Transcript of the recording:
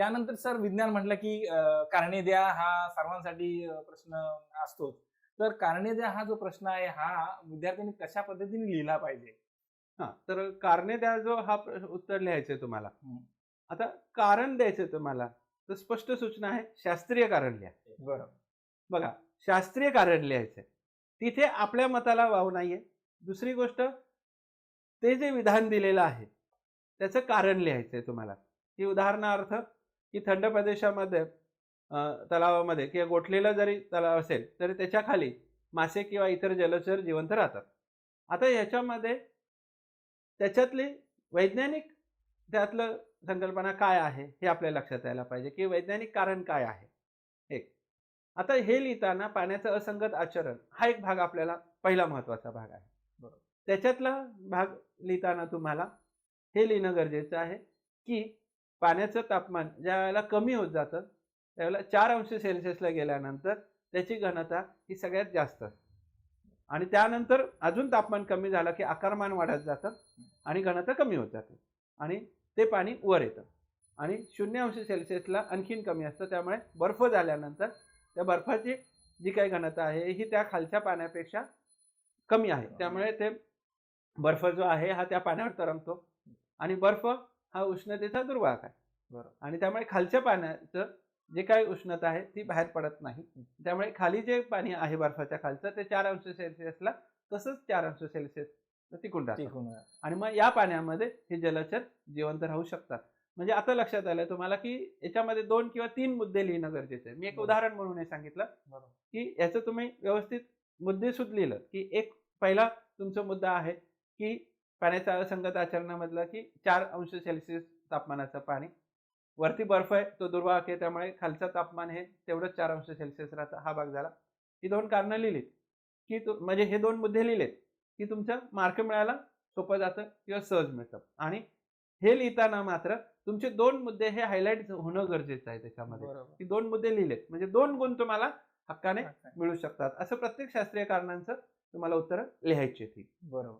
त्यानंतर सर विज्ञान म्हटलं की कारणे द्या हा सर्वांसाठी प्रश्न असतोच. तर कारणे द्या हा जो प्रश्न आहे हा विद्यार्थ्यांनी कशा पद्धतीने लिहिला पाहिजे? हा तर कारणे द्या जो हा उत्तर लिहायचंय तुम्हाला. आता कारण द्यायचंय तुम्हाला तर स्पष्ट सूचना आहे शास्त्रीय कारण लिहा. बरोबर. बघा शास्त्रीय कारण लिहायचंय. तिथे आपल्या मताला वाव नाहीये. दुसरी गोष्ट ते जे विधान दिलेलं आहे त्याचं कारण लिहायचंय तुम्हाला. की उदाहरणार्थ की थंड प्रदेशामध्ये तलावामध्ये किंवा गोठलेला जरी तलाव असेल तरी त्याच्याखाली मासे किंवा इतर जलचर जिवंत राहतात. आता याच्यामध्ये त्याच्यातली वैज्ञानिक त्यातलं संकल्पना काय आहे हे आपल्या लक्षात यायला पाहिजे की वैज्ञानिक कारण काय आहे? एक. आता हे लिहिताना पाण्याचं असंगत आचरण हा एक भाग आपल्याला पहिला महत्त्वाचा भाग आहे. बरोबर. त्याच्यातला भाग लिहिताना तुम्हाला हे लिहिणं गरजेचं आहे की पाण्याचं तापमान ज्या वेळेला कमी होत जातं त्यावेळेला चार अंश सेल्सिअसला गेल्यानंतर त्याची घनता ही सगळ्यात जास्त असते. आणि त्यानंतर अजून तापमान कमी झालं की आकारमान वाढत जातं आणि घनता कमी होत जाते. आणि ते पाणी वर येतं. आणि शून्य अंश सेल्सिअसला आणखीन कमी असतं. त्यामुळे बर्फ झाल्यानंतर त्या बर्फाची जी काही घनता आहे ही त्या खालच्या पाण्यापेक्षा कमी आहे. त्यामुळे ते बर्फ जो आहे हा त्या पाण्यावर तरंगतो. आणि बर्फ हा उष्णतेचा दुर्वाहक आहे बरोबर. आणि त्यामुळे खालच्या पाण्याचं जे काही उष्णता आहे ती बाहेर पडत नाही त्यामुळे खाली जे पाणी आहे बर्फाच्या खालचं ते चार अंश सेल्सिअसला तसंच चार अंश सेल्सिअस टिकून राहतं. आणि मग या पाण्यामध्ये हे जलचर जिवंत राहू शकतात म्हणजे आता लक्षात आलं तुम्हाला की याच्यामध्ये दोन किंवा तीन मुद्दे लिहिणं गरजेचं आहे मी एक. उदाहरण म्हणून हे सांगितलं. की याचं तुम्ही व्यवस्थित मुद्देसूद लिहिलं की एक पहिला तुमचा मुद्दा आहे की पाण्याच्या असंगत आचरणामधलं की चार अंश सेल्सिअस तापमानाचं पाणी. वरती बर्फ आहे तो दुर्वाहक आहे त्यामुळे खालचं तापमान हे तेवढंच चार अंश सेल्सिअस राहतं हा भाग झाला. ही दोन कारणं लिहिलीत. की तु- म्हणजे हे दोन मुद्दे लिहिलेत की तुमचं मार्क मिळायला सोपं जातं किंवा सहज मिळतं. आणि हे लिहिताना मात्र तुमचे दोन मुद्दे हे हायलाईट होणं गरजेचं आहे त्याच्यामध्ये. की दोन मुद्दे लिहिलेत म्हणजे दोन गुण तुम्हाला हक्काने मिळू शकतात. असं प्रत्येक शास्त्रीय कारणांचं तुम्हाला उत्तर लिहायची ती बरोबर.